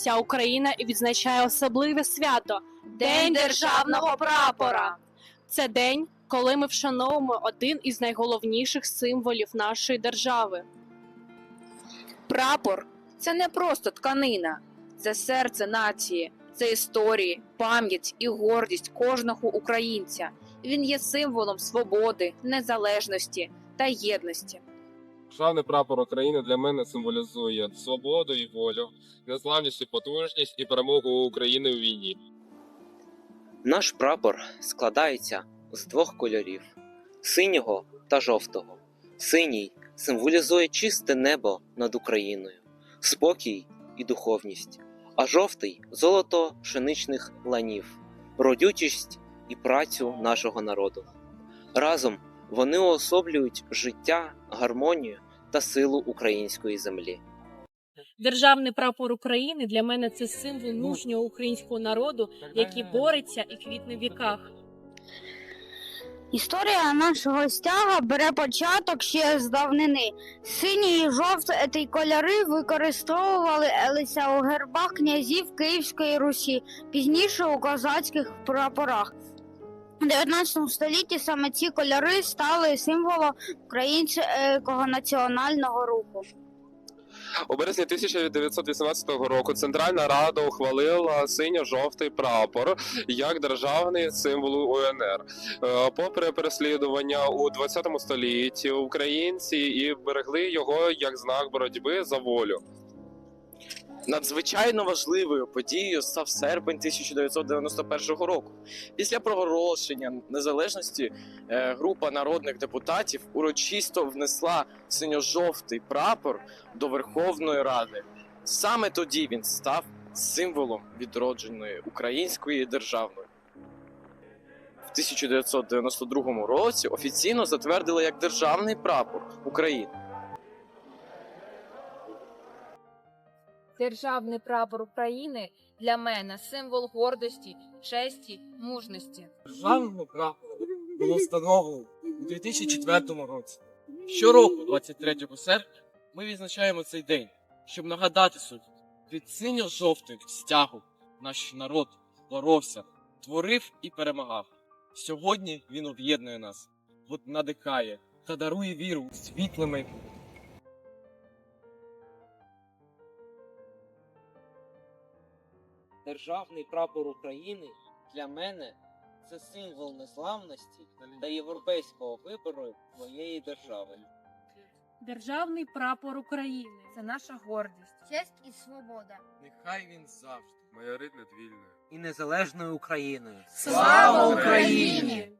Вся Україна відзначає особливе свято День державного прапора. Це день, коли ми вшановуємо один із найголовніших символів нашої держави. Прапор це не просто тканина, це серце нації, це історії, пам'ять і гордість кожного українця. Він є символом свободи, незалежності та єдності. Державний прапор України для мене символізує свободу і волю, незламність і потужність і перемогу України у війні. Наш прапор складається з двох кольорів синього та жовтого. Синій символізує чисте небо над Україною, спокій і духовність, а жовтий золото пшеничних ланів, родючість і працю нашого народу. Разом вони уособлюють життя, гармонію та силу української землі. Державний прапор України для мене це символ мужнього українського народу, який бореться і квітне в віках. Історія нашого стяга бере початок ще з давнини. Сині і жовті кольори використовувалися у гербах князів Київської Русі, пізніше у козацьких прапорах. У 19 столітті саме ці кольори стали символом українського національного руху. У березні 1918 року Центральна Рада ухвалила синьо-жовтий прапор як державний символ УНР. Е, Попри переслідування у 20 столітті, українці і берегли його як знак боротьби за волю. Надзвичайно важливою подією став серпень 1991 року. Після проголошення незалежності е, група народних депутатів урочисто внесла синьо-жовтий прапор до Верховної Ради. Саме тоді він став символом відродженої української держави. В 1992 році офіційно затвердили як державний прапор України. Державний прапор України для мене символ гордості, честі, мужності. Державного прапора було встановлено у 2004 році. Щороку, 23 серпня, ми відзначаємо цей день, щоб нагадати собі, від синьо-жовтих стягу наш народ боровся, творив і перемагав. Сьогодні він об'єднує нас, надихає та дарує віру у Державний прапор України для мене це символ незламності та європейського вибору моєї держави. Державний прапор України. Це наша гордість. Честь і свобода. Нехай він завжди. Моя над вільною І незалежною Україною. Слава Україні!